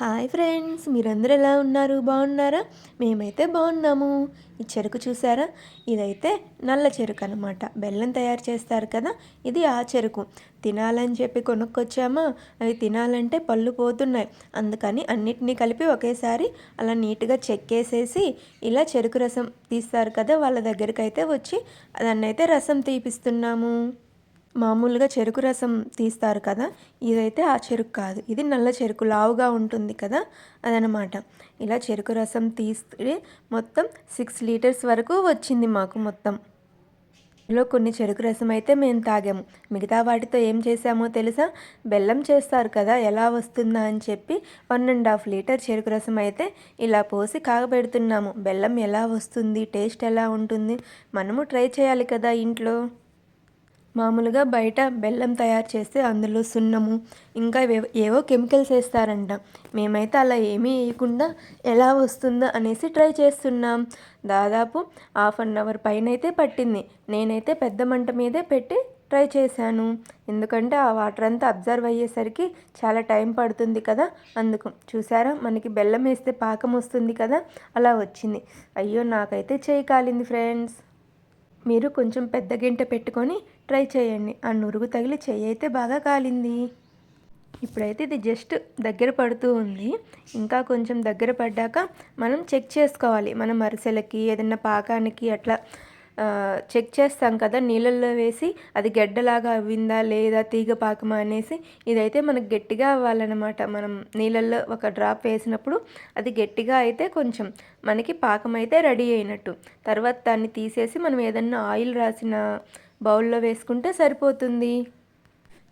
Hi friends మీరందరూ ఎలా ఉన్నారు? బాగున్నారా? మేమైతే బాగున్నాము. ఈ చెరుకు చూసారా? ఇదైతే నల్ల చెరుకు అనమాట బెల్లం తయారు చేస్తారు కదా ఇది ఆ చెరుకు. తినాలని చెప్పి కొనుక్కొచ్చామా? అవి తినాలంటే పళ్ళు పోతున్నాయి. అందుకని అన్నిటినీ కలిపి ఒకేసారి అలా నీట్గా చెక్కేసేసి ఇలా చెరుకు రసం తీస్తారు కదా వాళ్ళ దగ్గరికి అయితే వచ్చి దాన్ని అయితే రసం తీపిస్తున్నాము. మామూలుగా చెరుకు రసం తీస్తారు కదా ఇదైతే ఆ చెరుకు కాదు. ఇది నల్ల చెరుకు లావుగా ఉంటుంది కదా అదనమాట. ఇలా చెరుకు రసం తీస్తే మొత్తం సిక్స్ లీటర్స్ వరకు వచ్చింది మాకు మొత్తం. ఇందులో కొన్ని చెరుకు రసం అయితే మేము తాగాము. మిగతా వాటితో ఏం చేసామో తెలుసా? బెల్లం చేస్తారు కదా ఎలా వస్తుందా అని చెప్పి వన్ అండ్ హాఫ్ లీటర్ చెరుకు రసం అయితే ఇలా పోసి కాగబెడుతున్నాము. బెల్లం ఎలా వస్తుంది టేస్ట్ ఎలా ఉంటుంది మనము ట్రై చేయాలి కదా ఇంట్లో. మామూలుగా బయట బెల్లం తయారు చేస్తే అందులో సున్నము ఇంకా ఏవో కెమికల్స్ వేస్తారంట. మేమైతే అలా ఏమీ వేయకుండా ఎలా వస్తుందో అనేసి ట్రై చేస్తున్నాం. దాదాపు హాఫ్ అన్ అవర్ పైన అయితే పట్టింది. నేనైతే పెద్ద మంట మీదే పెట్టి ట్రై చేశాను. ఎందుకంటే ఆ వాటర్ అంతా అబ్జర్వ్ అయ్యేసరికి చాలా టైం పడుతుంది కదా. అందుకు చూసారా? మనకి బెల్లం వేస్తే పాకం వస్తుంది కదా. అలా వచ్చింది. అయ్యో నాకైతే చేయి కాలింది ఫ్రెండ్స్. మీరు కొంచెం పెద్ద గింట పెట్టుకొని ట్రై చేయండి. ఆ నురుగు తగిలి చెయ్యి అయితే బాగా కాలింది. ఇప్పుడైతే ఇది జస్ట్ దగ్గర పడుతూ ఉంది. ఇంకా కొంచెం దగ్గర పడ్డాక మనం చెక్ చేసుకోవాలి. మనం అరిసెలకి ఏదైనా పాకానికి అట్లా చెక్ చేస్తాం కదా నీళ్ళల్లో వేసి అది గడ్డలాగా అవ్విందా లేదా తీగ పాకమా అనేసి ఇదైతే మనకు గట్టిగా అవ్వాలన్నమాట. మనం నీళ్ళల్లో ఒక డ్రాప్ వేసినప్పుడు అది గట్టిగా అయితే కొంచెం మనకి పాకం అయితే రెడీ అయినట్టు. తర్వాత దాన్ని తీసేసి మనం ఏదన్నా ఆయిల్ రాసిన బౌల్లో వేసుకుంటే సరిపోతుంది.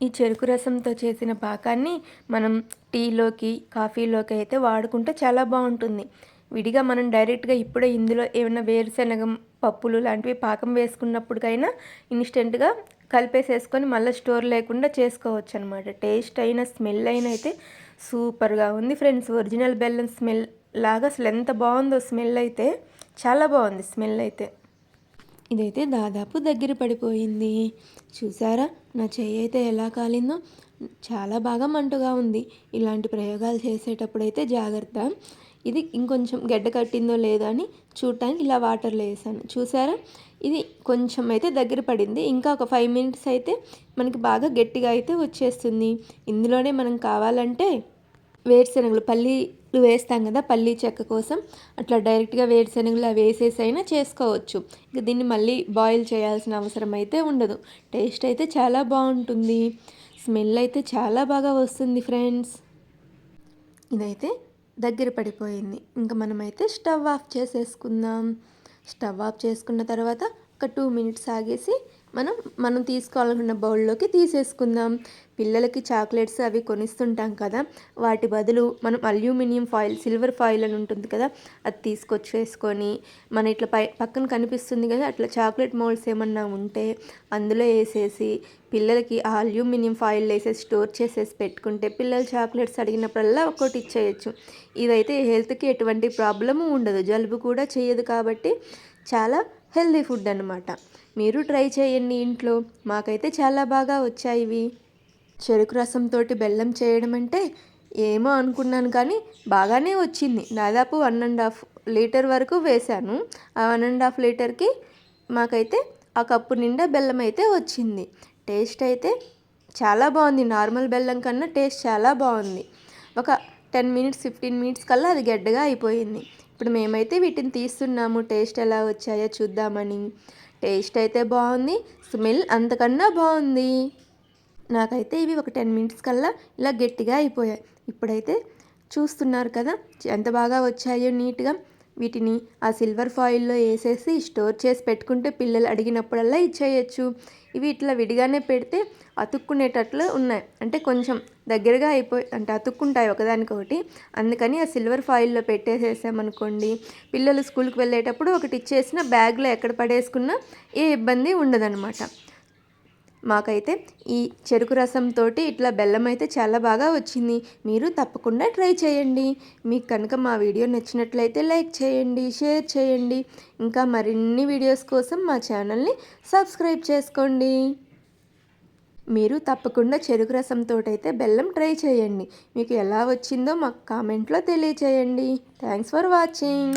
ఈ చెరుకు రసంతో చేసిన పాకాన్ని మనం టీలోకి కాఫీలోకి అయితే వాడుకుంటే చాలా బాగుంటుంది. విడిగా మనం డైరెక్ట్గా ఇప్పుడే ఇందులో ఏమైనా వేరుశనగ పప్పులు లాంటివి పాకం వేసుకున్నప్పటికైనా ఇన్స్టెంట్గా కలిపేసేసుకొని మళ్ళీ స్టోర్ లేకుండా చేసుకోవచ్చు అనమాట టేస్ట్ అయిన స్మెల్ అయిన అయితే సూపర్గా ఉంది ఫ్రెండ్స్. ఒరిజినల్ బెల్లం స్మెల్ లాగా అసలు ఎంత బాగుందో స్మెల్ అయితే చాలా బాగుంది స్మెల్ అయితే. ఇదైతే దాదాపు దగ్గర పడిపోయింది. చూసారా? నా చెయ్యి అయితే ఎలా కాలిందో? చాలా బాగా మంటగా ఉంది. ఇలాంటి ప్రయోగాలు చేసేటప్పుడు అయితే జాగ్రత్త. ఇది ఇంకొంచెం గడ్డ కట్టిందో లేదో అని చూడటానికి ఇలా వాటర్లో వేసాను చూసారా? ఇది కొంచెం అయితే దగ్గర పడింది. ఇంకా ఒక ఫైవ్ మినిట్స్ అయితే మనకి బాగా గట్టిగా అయితే వచ్చేస్తుంది. ఇందులోనే మనం కావాలంటే వేరుశనగలు పల్లి వేస్తాం కదా పల్లీ చెక్క కోసం. అట్లా డైరెక్ట్గా వేరుశనగలు అవి వేసేసి అయినా చేసుకోవచ్చు. ఇక దీన్ని మళ్ళీ బాయిల్ చేయాల్సిన అవసరం అయితే ఉండదు. టేస్ట్ అయితే చాలా బాగుంటుంది. స్మెల్ అయితే చాలా బాగా వస్తుంది ఫ్రెండ్స్. ఇదైతే దగ్గర పడిపోయింది. ఇంకా మనమైతే స్టవ్ ఆఫ్ చేసేసుకుందాం. స్టవ్ ఆఫ్ చేసుకున్న తర్వాత ఒక టూ మినిట్స్ ఆగేసి మనం మనం తీసుకోవాలనుకున్న బౌల్లోకి తీసేసుకుందాం. పిల్లలకి చాక్లెట్స్ అవి కొనిస్తుంటాం కదా వాటి బదులు మనం అల్యూమినియం ఫాయిల్ సిల్వర్ ఫాయిల్ అని ఉంటుంది కదా అది తీసుకొచ్చేసుకొని మన ఇట్లా పై పక్కన కనిపిస్తుంది కదా అట్లా చాక్లెట్ మోల్డ్స్ ఏమన్నా ఉంటే అందులో వేసేసి పిల్లలకి ఆ అల్యూమినియం ఫాయిల్ వేసేసి స్టోర్ చేసేసి పెట్టుకుంటే పిల్లలు చాక్లెట్స్ అడిగినప్పుడల్లా ఒక్కోటి ఇచ్చేయచ్చు. ఇదైతే హెల్త్కి ఎటువంటి ప్రాబ్లము ఉండదు. జలుబు కూడా చేయదు కాబట్టి చాలా హెల్దీ ఫుడ్ అనమాట మీరు ట్రై చేయండి ఇంట్లో. మాకైతే చాలా బాగా వచ్చాయి ఇవి. చెరుకు రసంతో బెల్లం చేయడం అంటే ఏమో అనుకున్నాను కానీ బాగానే వచ్చింది. దాదాపు వన్ అండ్ హాఫ్ లీటర్ వరకు వేశాను. ఆ వన్ అండ్ హాఫ్ లీటర్కి మాకైతే ఆ కప్పు నిండా బెల్లం అయితే వచ్చింది. టేస్ట్ అయితే చాలా బాగుంది. నార్మల్ బెల్లం కన్నా టేస్ట్ చాలా బాగుంది. ఒక టెన్ మినిట్స్ ఫిఫ్టీన్ మినిట్స్ కల్లా అది గడ్డగా అయిపోయింది. ఇప్పుడు మేమైతే వీటిని తీస్తున్నాము. టేస్ట్ ఎలా వచ్చాయో చూద్దామని. టేస్ట్ అయితే బాగుంది స్మెల్ అంతకన్నా బాగుంది. నాకైతే ఇవి ఒక టెన్ మినిట్స్ కల్లా ఇలా గట్టిగా అయిపోయాయి. ఇప్పుడైతే చూస్తున్నారు కదా ఎంత బాగా వచ్చాయో నీట్గా వీటిని ఆ సిల్వర్ ఫాయిల్లో వేసేసి స్టోర్ చేసి పెట్టుకుంటే పిల్లలు అడిగినప్పుడల్లా ఇచ్చేయచ్చు. ఇవి ఇట్లా విడిగానే పెడితే అతుక్కునేటట్లు ఉన్నాయి. అంటే కొంచెం దగ్గరగా అయిపోయి అంటే అతుక్కుంటాయి ఒకదానికొకటి. అందుకని ఆ సిల్వర్ ఫాయిల్లో పెట్టేసేసామనుకోండి. పిల్లలు స్కూల్కి వెళ్ళేటప్పుడు ఒకటి ఇచ్చేసిన బ్యాగ్లో ఎక్కడ పడేసుకున్నా ఏ ఇబ్బంది ఉండదన్నమాట. మాకైతే ఈ చెరుకు రసంతో ఇట్లా బెల్లం అయితే చాలా బాగా వచ్చింది. మీరు తప్పకుండా ట్రై చేయండి. మీకు కనుక మా వీడియో నచ్చినట్లయితే లైక్ చేయండి షేర్ చేయండి. ఇంకా మరిన్ని వీడియోస్ కోసం మా ఛానల్ని సబ్స్క్రైబ్ చేసుకోండి. మీరు తప్పకుండా చెరుకు రసంతో అయితే బెల్లం ట్రై చేయండి. మీకు ఎలా వచ్చిందో మాకు కామెంట్లో తెలియచేయండి. Thanks for watching.